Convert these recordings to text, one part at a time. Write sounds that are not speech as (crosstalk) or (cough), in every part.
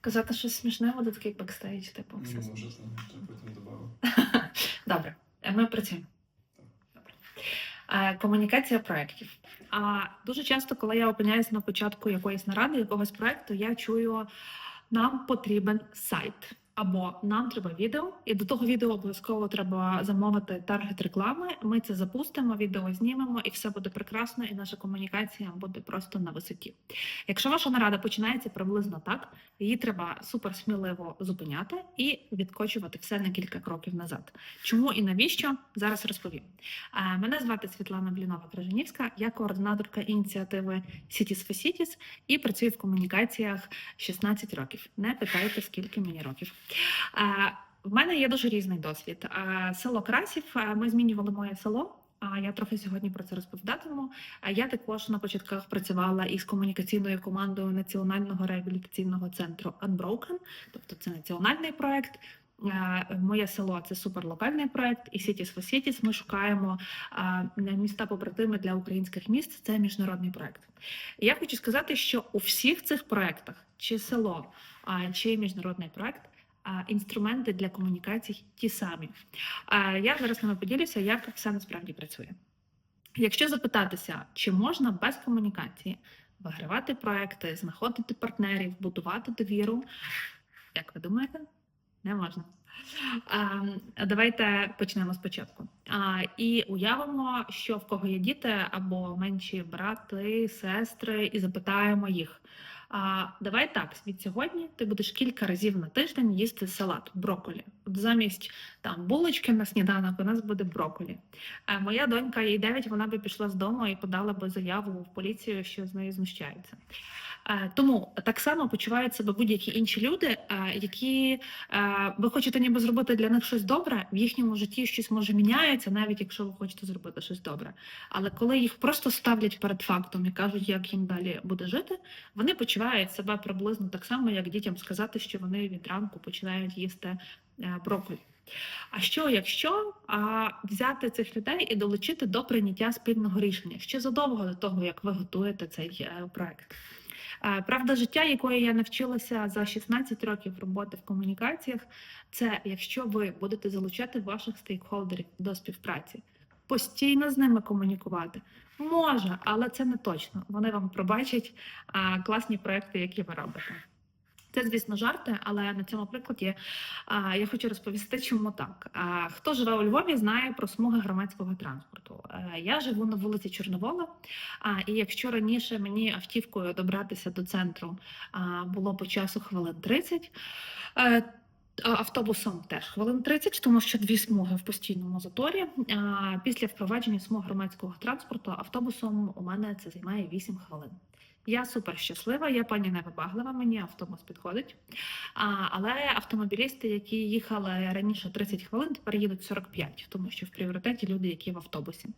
Казати щось смішне буде такий бекстейдж, типу. Не все. можете, то потім додавав. (laughs) Добре, е, ми працюємо. Добре. Е, Комунікація проєктів. А дуже часто, коли я опиняюся на початку якоїсь наради, якогось проєкту, я чую, нам потрібен сайт. Або нам треба відео, і до того відео обов'язково треба замовити таргет реклами. Ми це запустимо, відео знімемо, і все буде прекрасно, і наша комунікація буде просто на висоті. Якщо ваша нарада починається приблизно так, її треба супер сміливо зупиняти і відкочувати все на кілька кроків назад. Чому і навіщо зараз розповім. Е, Мене звати Світлана Блінова Крижанівська, я координаторка ініціативи Cities for Cities і працюю в комунікаціях 16 років. Не питайте, скільки мені років. Е, В мене є дуже різний досвід. Е, Село Красів. е, Ми змінювали моє село. А я трохи сьогодні про це розповідатиму. Я також на початках працювала із комунікаційною командою Національного реабілітаційного центру Unbroken, тобто це національний проект. Моє село це суперлокальний проект, і Cities for Cities ми шукаємо міста побратими для українських міст. Це міжнародний проект. Я хочу сказати, що у всіх цих проектах, чи село, чи міжнародний проект, інструменти для комунікацій ті самі. Я зараз з вами поділюся, як все насправді працює. Якщо запитатися, чи можна без комунікації вигравати проекти, знаходити партнерів, будувати довіру, як ви думаєте? Не можна. Давайте почнемо спочатку. І уявимо, що в кого є діти або менші брати, сестри, і запитаємо їх. А, давай так, від сьогодні ти будеш кілька разів на тиждень їсти салат, броколі. Замість там булочки на сніданок у нас буде броколі. А моя донька, їй 9, вона би пішла з дому і подала би заяву в поліцію, що з нею знущаються. Е, Тому так само почувають себе будь-які інші люди, е, які е, ви хочете ніби зробити для них щось добре, в їхньому житті щось може міняється, навіть якщо ви хочете зробити щось добре. Але коли їх просто ставлять перед фактом і кажуть, як їм далі буде жити, вони почувають себе приблизно так само, як дітям сказати, що вони від ранку починають їсти е, брокколі. А що якщо а, взяти цих людей і долучити до прийняття спільного рішення ще задовго до того, як ви готуєте цей е, проект? Е, Правда життя, якої я навчилася за 16 років роботи в комунікаціях, це якщо ви будете залучати ваших стейкхолдерів до співпраці, постійно з ними комунікувати. Може, але це не точно. Вони вам пробачать класні проекти, які ви робите. Це, звісно, жарти, але на цьому прикладі а, я хочу розповісти, чому так. А, хто живе у Львові, знає про смуги громадського транспорту. Е, я живу на вулиці Чорновола, а, і якщо раніше мені автівкою добратися до центру а, було по часу хвилин 30, е, а Автобусом теж хвилин 30, тому що дві смуги в постійному заторі. Після впровадження смуг громадського транспорту автобусом у мене це займає 8 хвилин. Я супер щаслива, я пані невибаглива, мені автобус підходить. А, але автомобілісти, які їхали раніше 30 хвилин, тепер їдуть 45, тому що в пріоритеті люди, які в автобусі.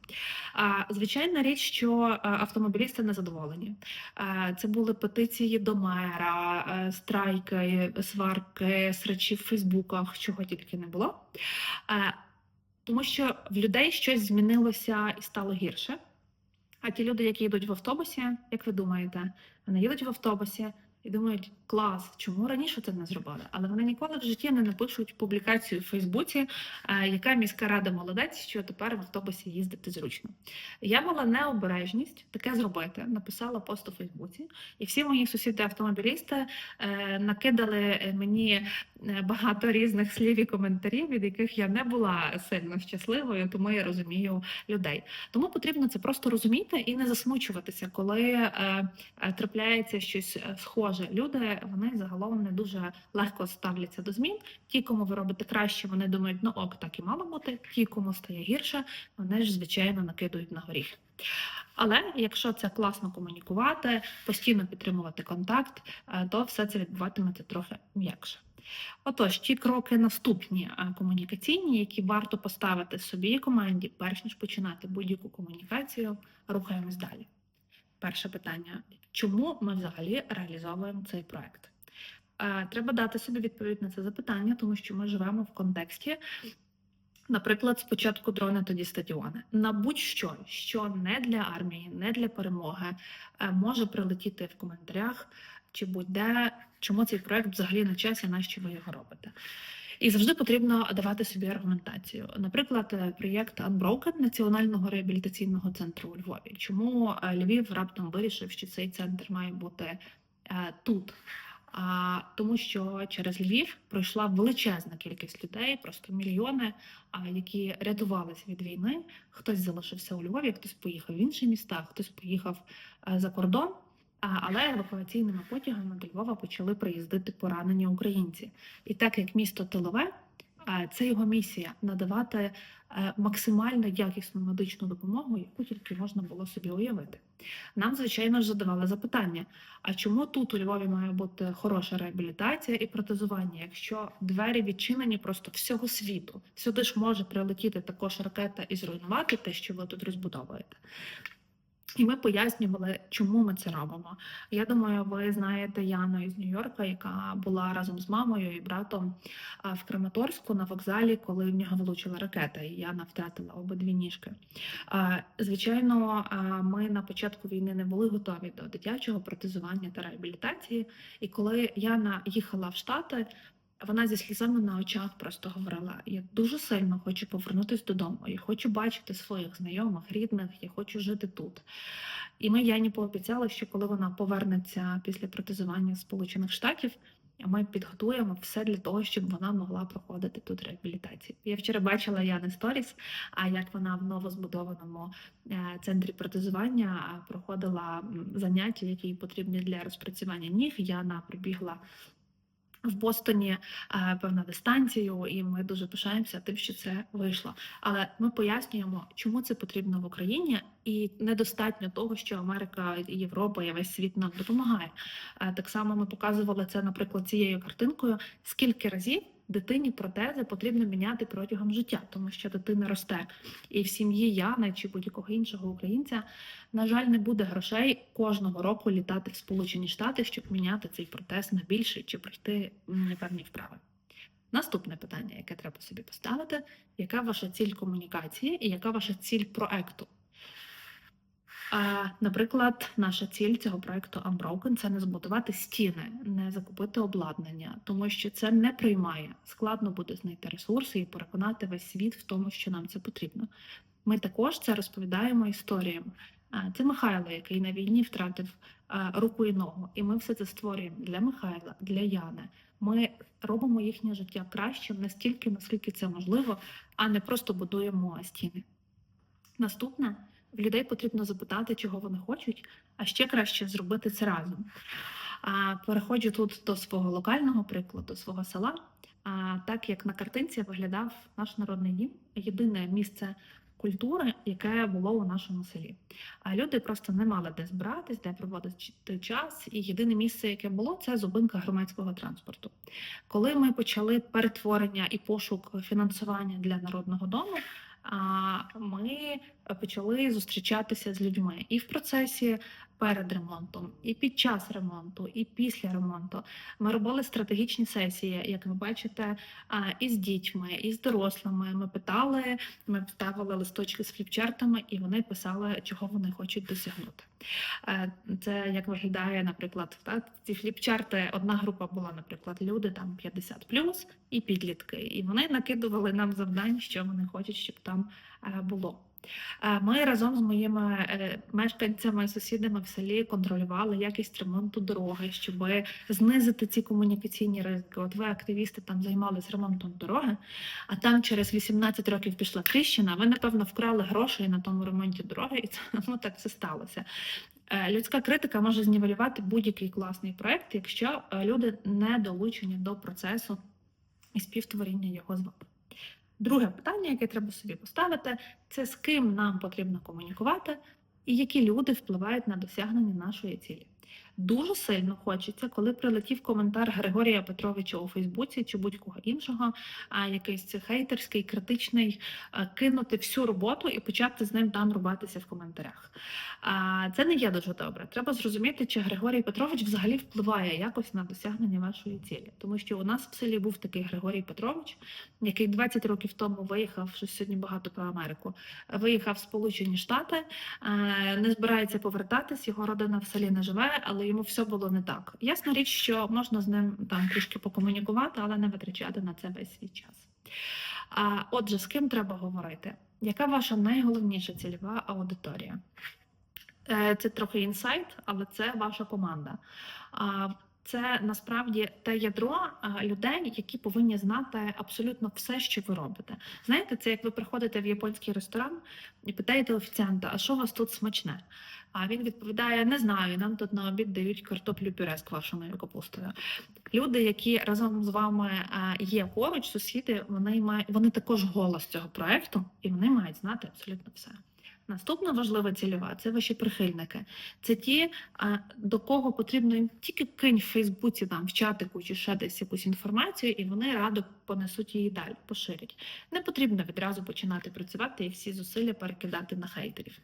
А, звичайна річ, що а, автомобілісти незадоволені. А, це були петиції до мера, е, страйки, сварки, срачі в Фейсбуках, чого тільки не було. Е, Тому що в людей щось змінилося і стало гірше. А ті люди, які йдуть в автобусі, як ви думаєте, вони їдуть в автобусі і думають, клас, чому раніше це не зробили? Але вони ніколи в житті не напишуть публікацію в Фейсбуці, е, яка міська рада молодець, що тепер в автобусі їздити зручно. Я мала необережність таке зробити, написала пост у Фейсбуці, і всі мої сусіди-автомобілісти е, накидали мені е, багато різних слів і коментарів, від яких я не була сильно щасливою, тому я розумію людей. Тому потрібно це просто розуміти і не засмучуватися, коли трапляється щось е, схоже. Люди вони загалом не дуже легко ставляться до змін. Ті, кому ви робите краще, вони думають, ну ок, так і мало бути. Ті, кому стає гірше, вони ж звичайно накидують на горіх. Але якщо це класно комунікувати, постійно підтримувати контакт, е, то все це відбуватиметься трохи м'якше. Отож, ті кроки наступні е, комунікаційні, які варто поставити собі команді, перш ніж починати будь-яку комунікацію, рухаємось далі. Перше питання: чому ми взагалі реалізовуємо цей проект? Е, Треба дати собі відповідь на це запитання, тому що ми живемо в контексті. Наприклад, спочатку дрони, тоді стадіони. На будь-що, що не для армії, не для перемоги, е, може прилетіти в коментарях. чи будь-де, чому цей проект взагалі на часі, нащо ви його робите. І завжди потрібно давати собі аргументацію. Наприклад, е, проєкт Unbroken Національного реабілітаційного центру у Львові. Чому е, Львів раптом вирішив, що цей центр має бути е, тут? А тому, що через Львів пройшла величезна кількість людей, просто мільйони, а, які рятувалися від війни. Хтось залишився у Львові, хтось поїхав в інші міста, хтось поїхав за кордон. Але евакуаційними потягами до Львова почали приїздити поранені українці. І так як місто тилове, це його місія надавати е, максимально якісну медичну допомогу, яку тільки можна було собі уявити. Нам, звичайно ж, задавали запитання: а чому тут у Львові має бути хороша реабілітація і протезування, якщо двері відчинені просто всього світу? Сюди ж може прилетіти також ракета і зруйнувати те, що ви тут розбудовуєте. І ми пояснювали, чому ми це робимо. Я думаю, ви знаєте Яну із Нью-Йорка, яка була разом з мамою і братом в Краматорську на вокзалі, коли в нього влучила ракета, і Яна втратила обидві ніжки. Звичайно, ми на початку війни не були готові до дитячого протезування та реабілітації. І коли Яна їхала в Штати, вона зі слізами на очах просто говорила: я дуже сильно хочу повернутися додому. Я хочу бачити своїх знайомих, рідних, я хочу жити тут. І ми Яні пообіцяли, що коли вона повернеться після протезування Сполучених Штатів, ми підготуємо все для того, щоб вона могла проходити тут реабілітацію. Я вчора бачила Яни Сторіс, а як вона в новозбудованому е, центрі протезування проходила заняття, які потрібні для розпрацювання ніг. Яна прибігла в Бостоні певна певну дистанцію, і ми дуже пишаємося тим, що це вийшло. Але ми пояснюємо, чому це потрібно в Україні, і недостатньо того, що Америка, Європа і весь світ нам допомагає. Е, Так само ми показували це, наприклад, цією картинкою, скільки разів. Дитині протези потрібно міняти протягом життя, тому що дитина росте. І в сім'ї Яни чи будь-якого іншого українця, на жаль, не буде грошей кожного року літати в Сполучені Штати, щоб міняти цей протез на більший чи пройти певні вправи. Наступне питання, яке треба собі поставити: яка ваша ціль комунікації і яка ваша ціль проекту? Наприклад, наша ціль цього проекту Unbroken – це не збудувати стіни, не закупити обладнання, тому що це не приймає. Складно буде знайти ресурси і переконати весь світ в тому, що нам це потрібно. Ми також це розповідаємо історіями. А, Це Михайло, який на війні втратив руку і ногу, і ми все це створюємо для Михайла, для Яни. Ми робимо їхнє життя кращим настільки, наскільки це можливо, а не просто будуємо стіни. Наступне в людей потрібно запитати, чого вони хочуть, а ще краще зробити це разом. Переходжу тут до свого локального прикладу, свого села. А, Так як на картинці виглядав наш народний дім, єдине місце культури, яке було у нашому селі. А люди просто не мали де збиратись, де проводити час. І єдине місце, яке було, це зупинка громадського транспорту. Коли ми почали перетворення і пошук фінансування для народного дому, ми почали зустрічатися з людьми. І в процесі перед ремонтом, і під час ремонту, і після ремонту. Ми робили стратегічні сесії, як ви бачите, і з дітьми, і з дорослими. Ми питали, ми ставили листочки з фліпчартами, і вони писали, чого вони хочуть досягнути. Е, Це як виглядає, наприклад, так, ці фліпчарти. Одна група була, наприклад, люди там 50 і підлітки, і вони накидували нам завдань, що вони хочуть, щоб там е, було. Ми разом з моїми е, мешканцями, сусідами в селі контролювали якість ремонту дороги, щоб знизити ці комунікаційні ризики. От ви, активісти, там займалися ремонтом дороги, а там через 18 років пішла тріщина. Ви, напевно, вкрали грошей на тому ремонті дороги, і це (laughs) ну, так все сталося. Е, Людська критика може знівелювати будь-який класний проект, якщо е, люди не долучені до процесу і співтворіння його з вами. Друге питання, яке треба собі поставити, це з ким нам потрібно комунікувати і які люди впливають на досягнення нашої цілі. Дуже сильно хочеться, коли прилетів коментар Григорія Петровича у Фейсбуці чи будь-кого іншого, а якийсь хейтерський, критичний, кинути всю роботу і почати з ним там рубатися в коментарях. А, Це не є дуже добре. Треба зрозуміти, чи Григорій Петрович взагалі впливає якось на досягнення вашої цілі. Тому що у нас в селі був такий Григорій Петрович, який 20 років тому виїхав, що сьогодні багато про Америку, виїхав в Сполучені Штати, не збирається повертатись, його родина в селі не живе, але йому все було не так. Ясна річ, що можна з ним там трішки покомунікувати, але не витрачати на це весь свій час. А, отже, з ким треба говорити? Яка ваша найголовніша цільова аудиторія? Е, Це трохи інсайт, але це ваша команда. Це насправді те ядро людей, які повинні знати абсолютно все, що ви робите. Знаєте, це як ви приходите в японський ресторан і питаєте офіціанта, а що у вас тут смачне? А він відповідає: не знаю, нам тут на обід дають картоплю пюре з квашеною капустою. Люди, які разом з вами є поруч, сусіди, вони мають вони також голос цього проекту, і вони мають знати абсолютно все. Наступна важлива цільова це ваші прихильники. Це ті, до кого потрібно їм тільки кинь в Фейсбуці, там в чатику чи ще десь якусь інформацію, і вони радо понесуть її далі, поширять. Не потрібно відразу починати працювати і всі зусилля перекидати на хейтерів.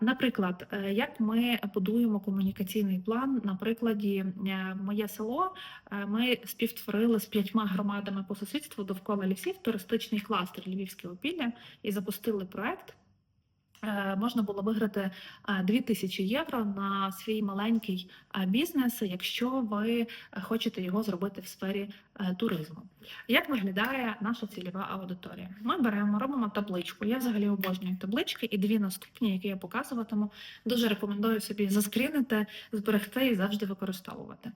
Наприклад, е, як ми будуємо комунікаційний план на прикладі е, моє село. е, Ми співтворили з п'ятьма громадами по сусідству довкола лісів туристичний кластер Львівське опілля і запустили проект. Е, Можна було виграти 2000 євро на свій маленький е, бізнес, якщо ви е, хочете його зробити в сфері е, туризму. Як виглядає наша цільова аудиторія? Ми беремо, робимо табличку. Я взагалі обожнюю таблички, і дві наступні, які я показуватиму, дуже рекомендую собі заскрінити, зберегти і завжди використовувати.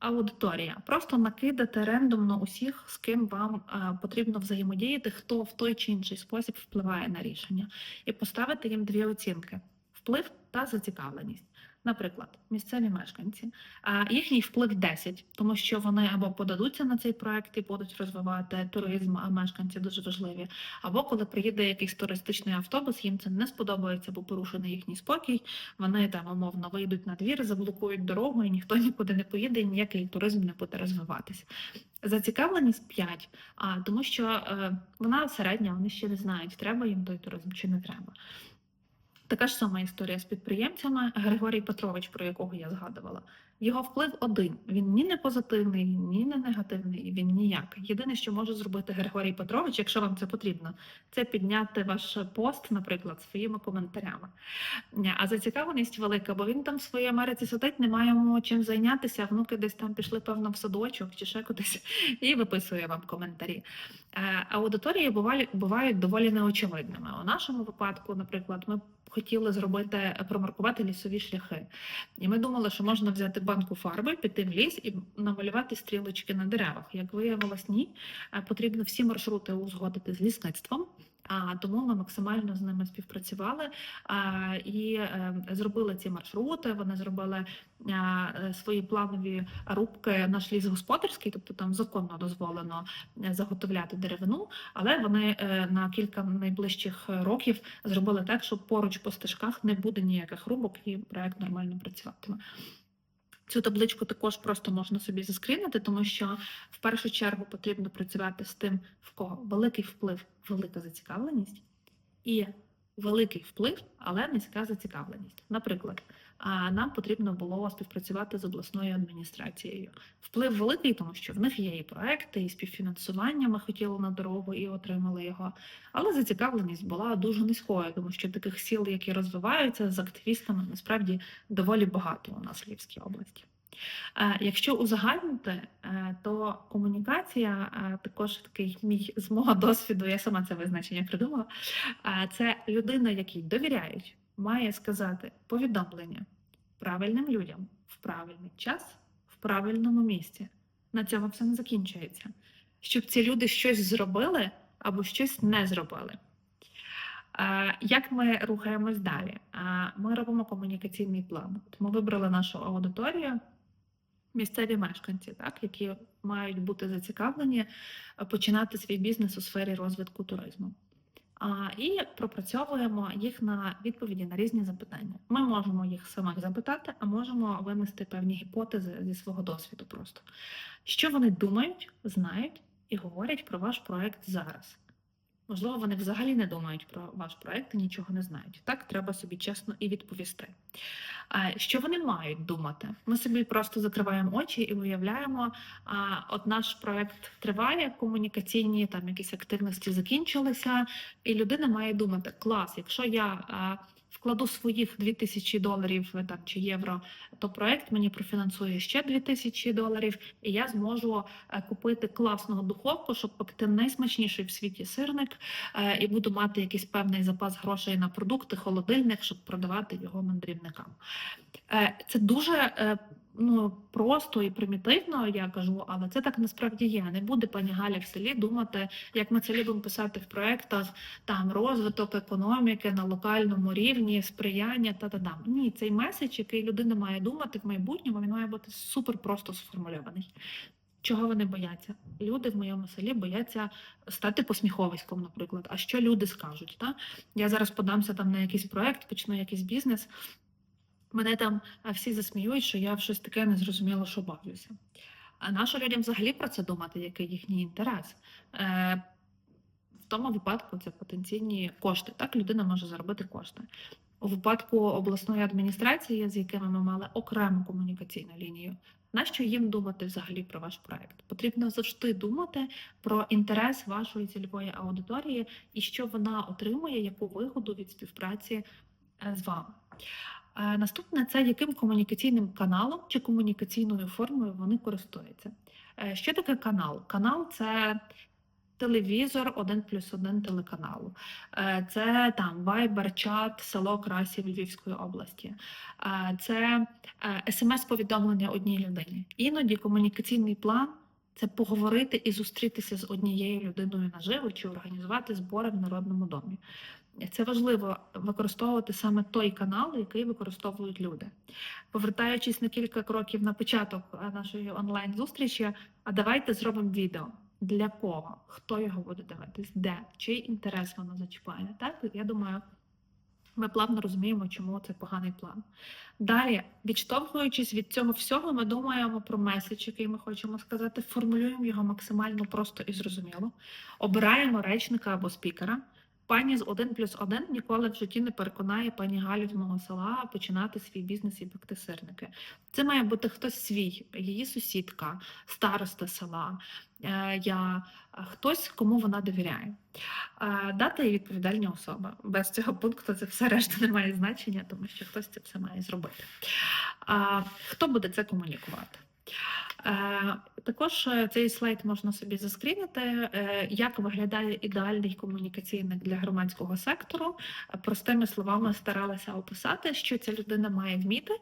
Аудиторія. Просто накидати рендомно усіх, з ким вам е, потрібно взаємодіяти, хто в той чи інший спосіб впливає на рішення, і поставити їм дві оцінки: вплив та зацікавленість. Наприклад, місцеві мешканці, а їхній вплив 10, тому що вони або подадуться на цей проект і будуть розвивати туризм, а мешканці дуже важливі. Або коли приїде якийсь туристичний автобус, їм це не сподобається, бо порушений їхній спокій. Вони там умовно вийдуть на двір, заблокують дорогу, і ніхто (laughs) нікуди не поїде, і ніякий туризм не буде розвиватися. Зацікавленість 5, а тому що е, вона середня, вони ще не знають, треба їм той туризм чи не треба. Така ж сама історія з підприємцями. Григорій Петрович, про якого я згадувала. Його вплив один. Він ні не позитивний, ні не негативний, він ніякий. Єдине, що може зробити Григорій Петрович, якщо вам це потрібно, це підняти ваш пост, наприклад, своїми коментарями. А зацікавленість велика, бо він там в своїй Америці сидить, не маємо чим зайнятися. Внуки десь там пішли, певно, в садочок чи ще кудись, (laughs) і виписує вам коментарі. Е, Аудиторії бувають доволі неочевидними. У нашому випадку, наприклад, ми хотіли зробити промаркувати лісові шляхи. І ми думали, що можна взяти банку фарби, піти в ліс і намалювати стрілочки на деревах. Як виявилось, ні, Е, потрібно всі маршрути узгодити з лісництвом. А тому ми максимально з ними співпрацювали і е, зробили ці маршрути. Вони зробили е, свої планові рубки. Наш ліс господарський, тобто там законно дозволено е, заготовляти деревину, але вони на кілька найближчих років зробили так, що поруч по стежках не буде ніяких рубок, і проект нормально працюватиме. Цю табличку також просто можна собі заскрінити, тому що в першу чергу потрібно працювати з тим, в кого великий вплив, велика зацікавленість, і великий вплив, але низька зацікавленість. Наприклад, нам потрібно було співпрацювати з обласною адміністрацією. Вплив великий, тому що в них є і проекти, і співфінансування. Ми хотіли на дорогу і отримали його. Але зацікавленість була дуже низькою, тому що таких сіл, які розвиваються з активістами, насправді доволі багато у нас в Львівській області. Е, Якщо узагальнити, е, то комунікація е, також такий мій з мого досвіду, я сама це визначення придумала. Це людина, якій довіряють, має сказати повідомлення правильним людям в правильний час, в правильному місці. На цьому все не закінчується. Щоб ці люди щось зробили або щось не зробили. Як ми рухаємось далі? Ми робимо комунікаційний план. Ми вибрали нашу аудиторію, місцеві мешканці, так, які мають бути зацікавлені е, починати свій бізнес у сфері розвитку туризму. А, І пропрацьовуємо їх на відповіді на різні запитання. Ми можемо їх самих запитати, а можемо винести певні гіпотези зі свого досвіду просто. Що вони думають, знають і говорять про ваш проект зараз. Можливо, вони взагалі не думають про ваш проект і нічого не знають. Так треба собі чесно і відповісти. Що вони мають думати? Ми собі просто закриваємо очі і уявляємо, от наш проект триває, комунікаційні там якісь активності закінчилися, і людина має думати: клас, якщо я вкладу своїх 2000 доларів так там, чи євро, то проект мені профінансує ще 2000 доларів, і я зможу е, купити класного духовку, щоб пекти найсмачніший в світі сирник, е, і буду мати якийсь певний запас грошей на продукти, холодильник, щоб продавати його мандрівникам. Е, Це дуже е, ну, просто і примітивно, я кажу, але це так насправді є. Не буде пані Галя в селі думати, як ми це любимо писати в проєктах, там розвиток економіки на локальному рівні, сприяння та та та Ні, цей меседж, який людина має думати в майбутньому, він має бути супер просто сформульований. Чого вони бояться? Люди в моєму селі бояться стати посміховиськом, наприклад. А що люди скажуть? Та? Я зараз подамся там на якийсь проект, почну якийсь бізнес. Мене там всі засміють, що я в щось таке незрозуміло, що бавлюся. А нащо людям взагалі про це думати, який їхній інтерес? Е, в тому випадку це потенційні кошти. Так, людина може заробити кошти. У випадку обласної адміністрації, з якими ми мали окрему комунікаційну лінію, нащо їм думати взагалі про ваш проект? Потрібно завжди думати про інтерес вашої цільової аудиторії і що вона отримує, яку вигоду від співпраці е, з вами. Наступне це яким комунікаційним каналом чи комунікаційною формою вони користуються. Е, Що таке канал? Канал це телевізор 1 плюс 1 телеканалу. Е, Це там Viber, чат, село Красів Львівської області. Е, Це смс-повідомлення одній людині. Іноді комунікаційний план це поговорити і зустрітися з однією людиною наживо чи організувати збори в народному домі. Це важливо використовувати саме той канал, який використовують люди. Повертаючись на кілька кроків на початок е, нашої онлайн-зустрічі, а давайте зробимо відео. Для кого? Хто його буде дивитись? Де? Чий інтерес воно зачіпає? Так, я думаю, ми плавно розуміємо, чому це поганий план. Далі, відштовхуючись від цього всього, ми думаємо про меседж, який ми хочемо сказати, формулюємо його максимально просто і зрозуміло, обираємо речника або спікера. Пані з 1 плюс 1 ніколи в житті не переконає пані Галю з мого села починати свій бізнес і пекти сирники. Це має бути хтось свій, її сусідка, староста села, е, я, е, хтось, кому вона довіряє. Е, Дата і відповідальні особи. Без цього пункту це все решта не має значення, тому що хтось це все має зробити. Хто буде це комунікувати? Також е, цей слайд можна собі заскрінити, е, як виглядає ідеальний комунікаційник для громадського сектору. Простими словами старалася описати, що ця людина має вміти.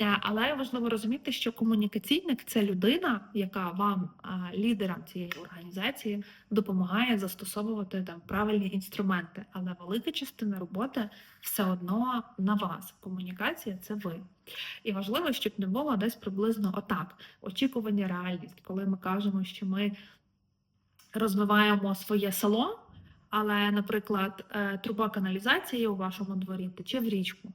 Е, Але важливо розуміти, що комунікаційник це людина, яка вам, лідерам цієї організації, допомагає застосовувати там правильні інструменти. Але велика частина роботи все одно на вас. Комунікація це ви. І важливо, щоб не було десь приблизно отак. Очікування реальність, коли ми кажемо, що ми розвиваємо своє село, але, наприклад, е, труба каналізації у вашому дворі тече в річку,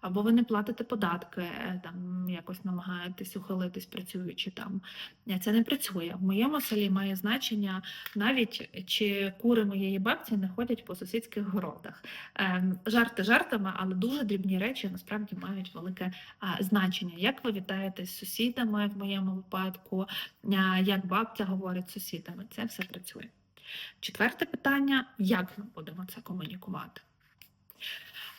або ви не платите податки, е, там якось намагаєтесь ухилитись, працюючи там. Е, Це не працює. В моєму селі має значення навіть чи кури моєї бабці не ходять по сусідських городах. Жарти жартами, але дуже дрібні речі насправді мають велике значення. Як ви вітаєтесь з сусідами в моєму випадку, як бабця говорить з сусідами, це все працює. Четверте питання: як ми будемо це комунікувати?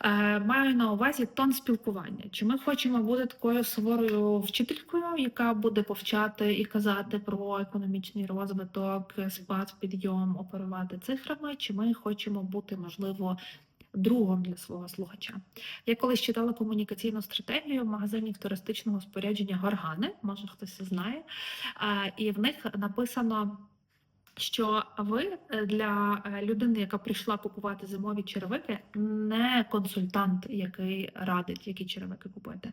Е, Маю на увазі тон спілкування. Чи ми хочемо бути такою суворою вчителькою, яка буде повчати і казати про економічний розвиток, спад, підйом, оперувати цифрами, чи ми хочемо бути, можливо, другом для свого слухача? Я колись читала комунікаційну стратегію магазинів туристичного спорядження Горгани, може хтось знає, е, і в них написано. Що ви е, для е, людини, яка прийшла купувати зимові черевики, не консультант, який радить, які черевики купити.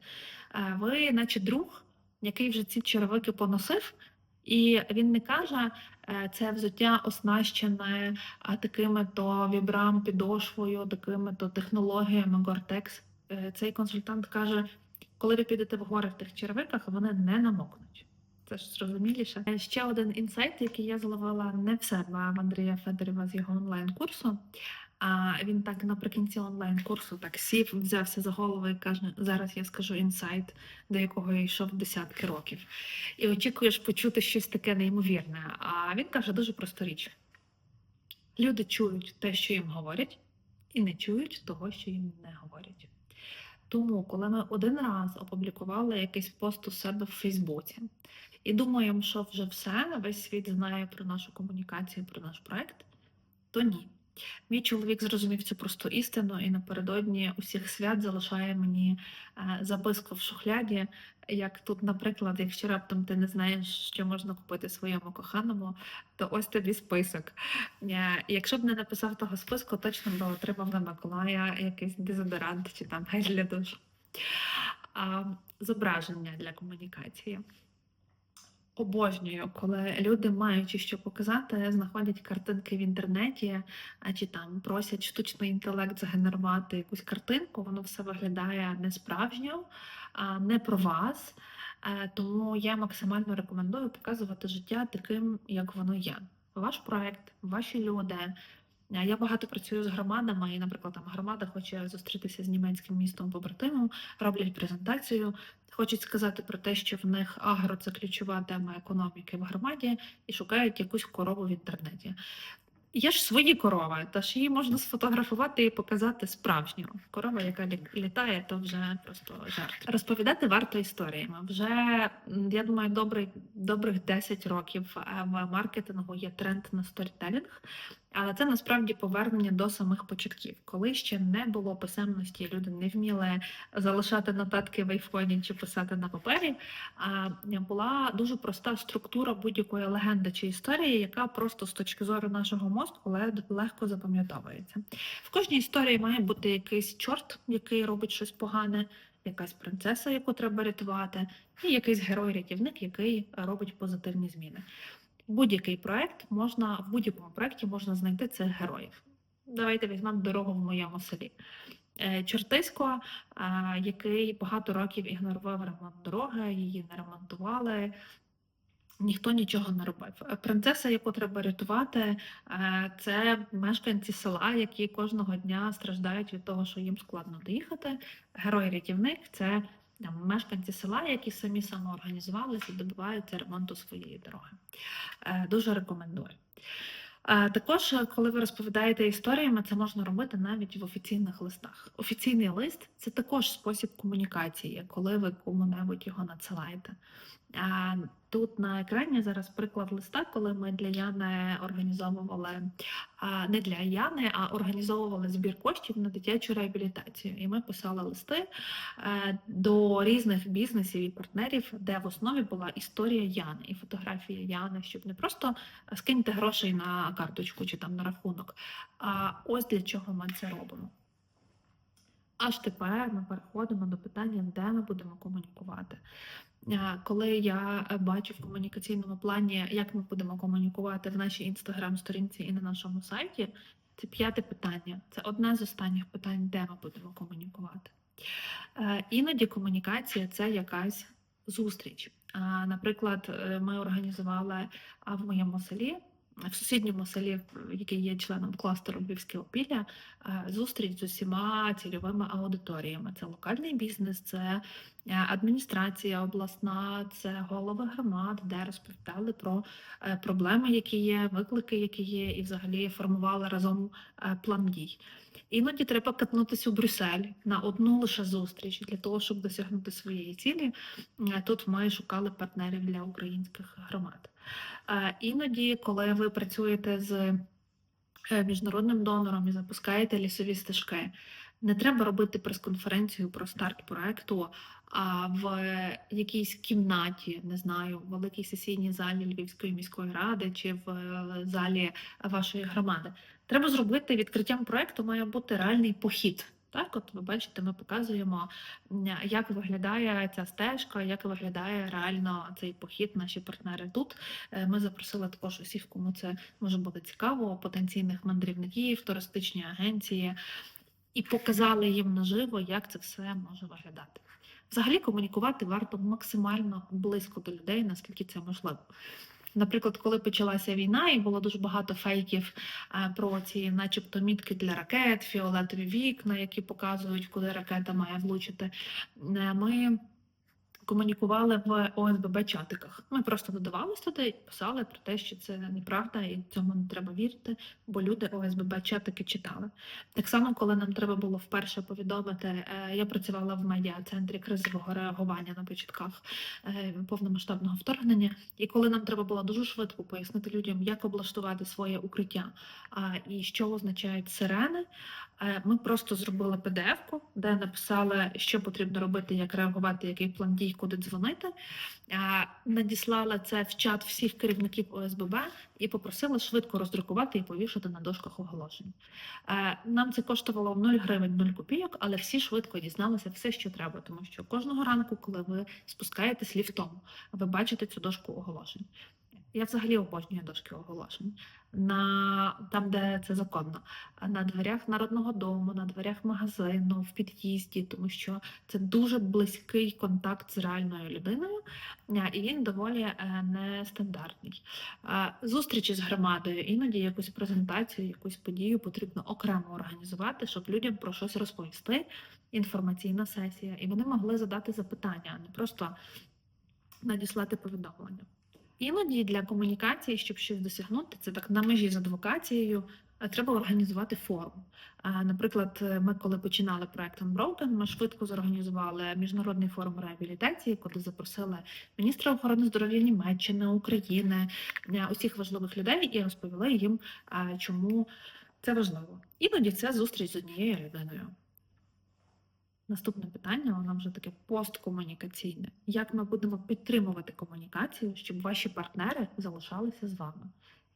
Е, Ви, наче друг, який вже ці черевики поносив, і він не каже, це взуття оснащене такими-то вібрам, підошвою, такими-то технологіями Gore-Tex. Е, Цей консультант каже, коли ви підете в гори в тих черевиках, вони не намокнуть. Це ж зрозуміліше. Е, Ще один інсайт, який я зловила не в себе в Андрія Федорєва з його онлайн-курсу. А він так наприкінці онлайн-курсу так сів, взявся за голову і каже: зараз я скажу інсайт, до якого я йшов десятки років. І очікуєш почути щось таке неймовірне. А він каже дуже просту річ: люди чують те, що їм говорять, і не чують того, що їм не говорять. Тому, коли ми один раз опублікували якийсь пост у себе в Фейсбуці і думаємо, що вже все, весь світ знає про нашу комунікацію, про наш проект, то ні. Мій чоловік зрозумів цю просту істину і напередодні усіх свят залишає мені е, записку в шухляді. Як тут, наприклад, якщо раптом ти не знаєш, що можна купити своєму коханому, то ось тобі список. Е, Якщо б не написав того списку, точно б отримав на Миколая якийсь дезодорант чи там гель для душу. Зображення для комунікації. Обожнюю, коли люди, маючи що показати, знаходять картинки в інтернеті, чи там просять штучний інтелект загенерувати якусь картинку, воно все виглядає не справжньо, а не про вас. Е, Тому я максимально рекомендую показувати життя таким, як воно є. Ваш проект, ваші люди. Е, Я багато працюю з громадами, і, наприклад, там громада хоче зустрітися з німецьким містом побратимом, роблять презентацію, хочуть сказати про те, що в них агро це ключова тема економіки в громаді, і шукають якусь корову в інтернеті. Є ж свої корови, тож її можна сфотографувати і показати справжню. Корова, яка лі- літає, то вже просто жарт. Розповідати варто історіями. Вже я думаю, добрий, добрих 10 років е, в маркетингу є тренд на сторітелінг. Але це насправді повернення до самих початків, коли ще не було писемності, люди не вміли залишати нотатки в айфоні чи писати на папері. А була дуже проста структура будь-якої легенди чи історії, яка просто з точки зору нашого мозку легко запам'ятовується. В кожній історії має бути якийсь чорт, який робить щось погане, якась принцеса, яку треба рятувати, і якийсь герой-рятівник, який робить позитивні зміни будь-який проект можна в будь-якому проекті можна знайти цих героїв. Давайте візьмемо дорогу в моєму селі. Е, Чертисько, е, який багато років ігнорував ремонт дороги, її не ремонтували. Ніхто нічого не робив. Принцеса, яку треба рятувати, е, це мешканці села, які кожного дня страждають від того, що їм складно доїхати. Герой-рятівник це там, мешканці села, які самі самоорганізувалися добиваються ремонту своєї дороги. Е, Дуже рекомендую. Е, Також, е, коли ви розповідаєте історіями, це можна робити навіть в офіційних листах. Офіційний лист це також спосіб комунікації, коли ви кому-небудь його надсилаєте. Тут на екрані зараз приклад листа, коли ми для Яни організовували не для Яни, а організовували збір коштів на дитячу реабілітацію. І ми писали листи е, до різних бізнесів і партнерів, де в основі була історія Яни і фотографія Яни, щоб не просто скиньте грошей на карточку чи там на рахунок. А ось для чого ми це робимо. Аж тепер ми переходимо до питання, де ми будемо комунікувати. Коли я е, бачу в комунікаційному плані, як ми будемо комунікувати в нашій інстаграм-сторінці і на нашому сайті, це п'яте питання. Це одне з останніх питань, де ми будемо комунікувати. Е, Іноді комунікація це якась зустріч. Наприклад, е, ми організували в моєму селі. В сусідньому селі, який є членом кластеру Львівське опілля, е, зустріч з усіма цільовими аудиторіями. Це локальний бізнес, це е, адміністрація обласна, це голови громад, де розповідали про е, проблеми, які є, виклики, які є, і взагалі формували разом план дій. Іноді треба катнутися у Брюссель на одну лише зустріч для того, щоб досягнути своєї цілі. Тут ми шукали партнерів для українських громад. Іноді, коли ви працюєте з е, міжнародним донором і запускаєте лісові стежки, не треба робити прес-конференцію про старт проекту а в якійсь кімнаті, не знаю, в великій сесійній залі Львівської міської ради чи в е, залі вашої громади. Треба зробити відкриттям проекту має бути реальний похід. Так, от ви бачите, ми показуємо, як виглядає ця стежка, як виглядає реально цей похід. Наші партнери тут. Е, Ми запросили також усіх, кому це може бути цікаво, потенційних мандрівників, туристичні агенції, і показали їм наживо, як це все може виглядати. Взагалі комунікувати варто максимально близько до людей, наскільки це можливо. Наприклад, коли почалася війна, і було дуже багато фейків е, про ці, начебто, мітки для ракет, фіолетові вікна, які показують, куди ракета має влучити. е, Ми комунікували в ОСББ чатиках. Ми просто додавалися туди і писали про те, що це неправда, і цьому не треба вірити, бо люди ОСББ чатики читали. Так само, коли нам треба було вперше повідомити, е, я працювала в медіа-центрі кризового реагування на початках е, повномасштабного вторгнення. І коли нам треба було дуже швидко пояснити людям, як облаштувати своє укриття і що означають сирени, е, ми просто зробили PDF-ку, де написали, що потрібно робити, як реагувати, який план дій, куди дзвонити. Надіслала це в чат всіх керівників ОСББ і попросила швидко роздрукувати і повішати на дошках оголошень. Нам це коштувало 0 гривень, 0 копійок, але всі швидко дізналися все, що треба, тому що кожного ранку, коли ви спускаєтесь ліфтом, ви бачите цю дошку оголошень. Я взагалі обожнюю дошки оголошень на там, де це законно, на дверях народного дому, на дверях магазину, в під'їзді, тому що це дуже близький контакт з реальною людиною, е, і він доволі е, нестандартний. Е, Зустрічі з громадою, іноді якусь презентацію, якусь подію потрібно окремо організувати, щоб людям про щось розповісти. Інформаційна сесія, і вони могли задати запитання, а не просто надіслати повідомлення. Іноді для комунікації, щоб щось досягнути, це так на межі з адвокацією, е, треба організувати форум. Наприклад, е, ми коли починали проект Unbroken, ми швидко зорганізували міжнародний форум реабілітації, куди запросили міністра охорони здоров'я Німеччини, України, е, усіх важливих людей і розповіли їм, чому це важливо. Іноді це зустріч з однією людиною. Наступне питання, воно вже таке посткомунікаційне. Як ми будемо підтримувати комунікацію, щоб ваші партнери залишалися з вами?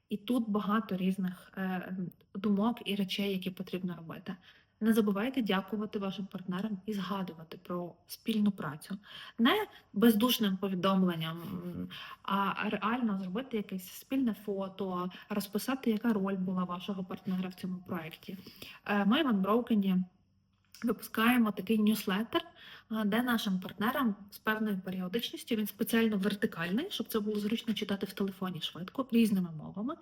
І тут багато різних е, думок і речей, які потрібно робити. Не забувайте дякувати вашим партнерам і згадувати про спільну працю. Не бездушним повідомленням, а реально зробити якесь спільне фото, розписати, яка роль була вашого партнера в цьому проєкті. Е, Ми в Unbroken випускаємо такий ньюслеттер, а, де нашим партнерам з певною періодичністю він спеціально вертикальний, щоб це було зручно читати в телефоні швидко різними мовами.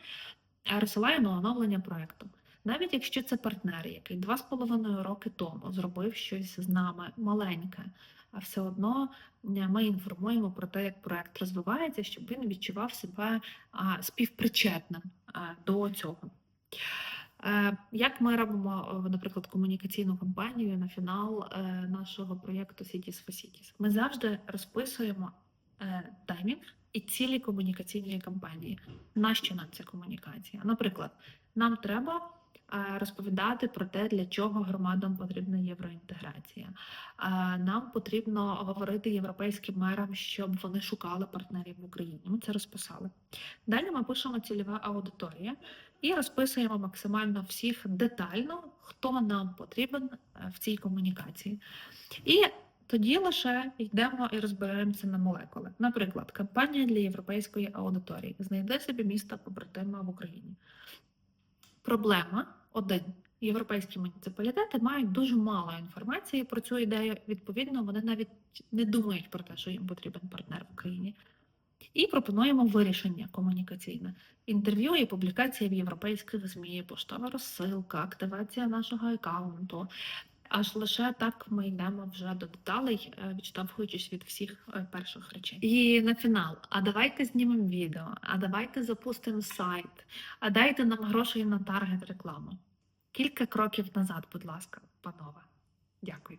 Розсилаємо оновлення проекту. Навіть якщо це партнер, який два з половиною роки тому зробив щось з нами маленьке, а все одно е, ми інформуємо про те, як проект розвивається, щоб він відчував себе співпричетним до цього. Е, Як ми робимо, е, наприклад, комунікаційну кампанію на фінал е, нашого проєкту Cities for Cities? Ми завжди розписуємо таймінг і цілі комунікаційної кампанії. Нащо нам ця комунікація? Наприклад, нам треба розповідати про те, для чого громадам потрібна євроінтеграція. Нам потрібно говорити європейським мерам, щоб вони шукали партнерів в Україні. Ми це розписали. Далі ми пишемо цільова аудиторія і розписуємо максимально всіх детально, хто нам потрібен е, в цій комунікації. І тоді лише йдемо і розбираємося на молекули. Наприклад, кампанія для європейської аудиторії. Знайди собі місто побратима в Україні. Проблема один. Європейські муніципалітети мають дуже мало інформації про цю ідею. Відповідно, вони навіть не думають про те, що їм потрібен партнер в Україні. І пропонуємо вирішення комунікаційне: інтерв'ю і публікація в європейських ЗМІ, поштова розсилка, активація нашого аккаунту. Аж лише так ми йдемо вже до деталей, е, відштовхуючись від всіх е, перших речей. І на фінал: а давайте знімемо відео, а давайте запустимо сайт, а дайте нам грошей на таргет рекламу. Кілька кроків назад, будь ласка, панове. Дякую.